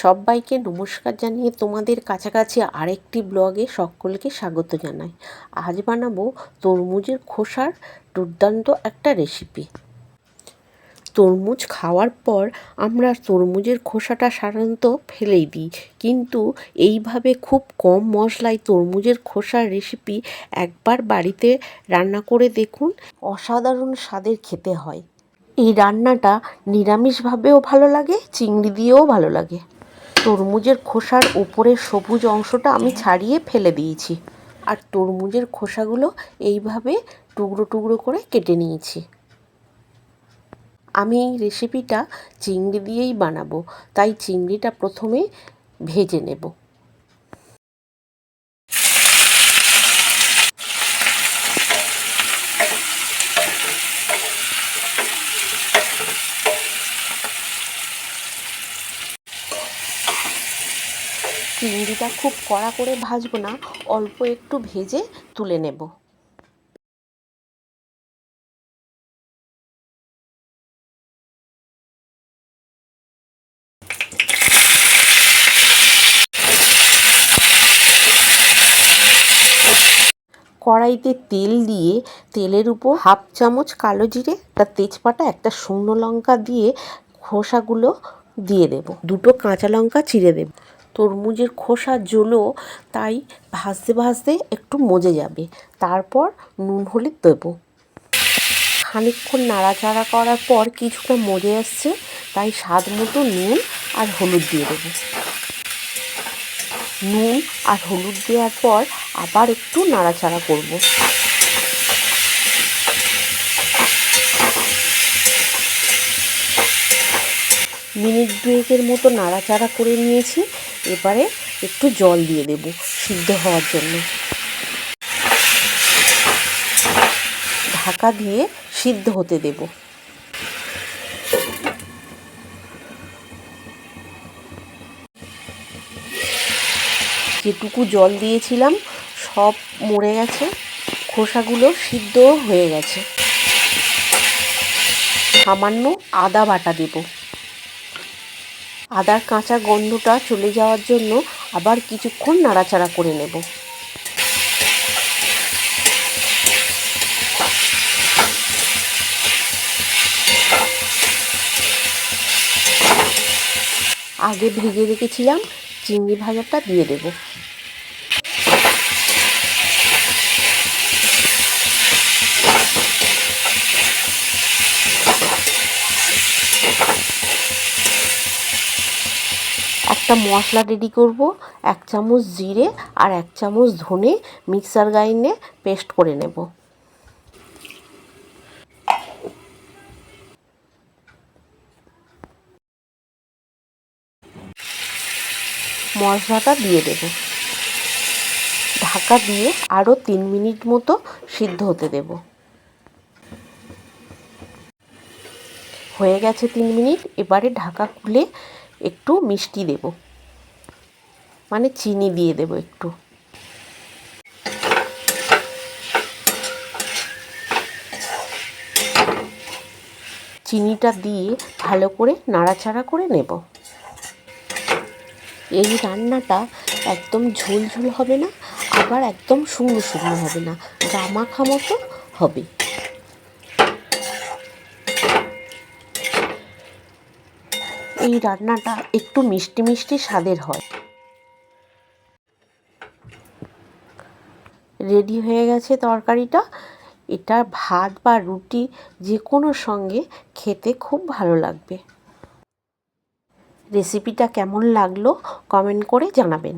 সবাইকে নমস্কার জানিয়ে তোমাদের কাছাকাছি আরেকটি ব্লগে সকলকে স্বাগত জানাই। আজ বানাবো তরমুজের খোসার দুর্দান্ত একটা রেসিপি তরমুজ খাওয়ার পর আমরা তরমুজের খোসাটা সাধারণত ফেলেই দিই। কিন্তু এইভাবে খুব কম মশলায় তরমুজের খোসার রেসিপি একবার বাড়িতে রান্না করে দেখুন, অসাধারণ স্বাদের খেতে হয়। এই রান্নাটা নিরামিষভাবেও ভালো লাগে, চিংড়ি দিয়েও ভালো লাগে। তরমুজের খোসার ওপরের সবুজ অংশটা আমি ছাড়িয়ে ফেলে দিয়েছি। আর তরমুজের খোসাগুলো এইভাবে টুকরো টুকরো করে কেটে নিয়েছি। আমি এই রেসিপিটা চিংড়ি দিয়েই বানাবো, তাই চিংড়িটা প্রথমে ভেজে নেব। চিংড়িটা খুব কড়া করে ভাজবো না, অল্প একটু ভেজে তুলে নেব। কড়াইতে তেল দিয়ে, তেলের উপর হাফ চামচ কালো জিরে, একটা তেজপাতা, একটা শুকনো লঙ্কা দিয়ে খোসাগুলো দিয়ে দেব। দুটো কাঁচা লঙ্কা চিড়ে দেব। তরমুজের খোসা জলো তাই ভাজতে ভাজতে একটু মজে যাবে। তারপর নুন হলুদ দেবো। খানিকক্ষণ নাড়াচাড়া করার পর কিছুটা মজে আসছে, তাই স্বাদ মতো নুন আর হলুদ দিয়ে দেবো। নুন আর হলুদ দেওয়ার পর আবার একটু নাড়াচাড়া করব। মিনিট দুয়েকের মতো নাড়াচাড়া করে নিয়েছি। এবারে একটু জল দিয়ে দেব সিদ্ধ হওয়ার জন্য। ঢাকা দিয়ে সিদ্ধ হতে দেব। যেটুকু জল দিয়েছিলাম, সব মরে গেছে। খোসাগুলো সিদ্ধ হয়ে গেছে। সামান্য আদা বাটা দেব। আদার কাঁচা গন্ধটা চলে যাওয়ার জন্য আবার কিছুক্ষণ নাড়াচাড়া করে নেব। আগে ভেজে রেখেছিলাম, চিংড়ি ভাজাটা দিয়ে দেব। একটা মশলা রেডি করব, এক চামচ জিরে আর এক চামচ ধনে মিক্সার গ্রাইন্ডে পেস্ট করে নেব। মশলাটা দিয়ে দেব। ঢাকা দিয়ে আরও তিন মিনিট মতো সিদ্ধ হতে দেব। হয়ে গেছে তিন মিনিট, এবারে ঢাকা খুলে একটু মিষ্টি দেব। মানে চিনি দিয়ে দেব একটু। চিনিটা দিয়ে ভালো করে নাড়াচাড়া করে নেব। এই রান্নাটা একদম ঝোল ঝোল হবে না, আবার একদম শুকনো শুকনো হবে না। গামাখা মতো হবে। এই রান্নাটা একটু মিষ্টি মিষ্টি স্বাদের হয়। রেডি হয়ে গেছে তরকারিটা। এটা ভাত বা রুটি যে কোনো সঙ্গে খেতে খুব ভালো লাগবে। রেসিপিটা কেমন লাগল কমেন্ট করে জানাবেন।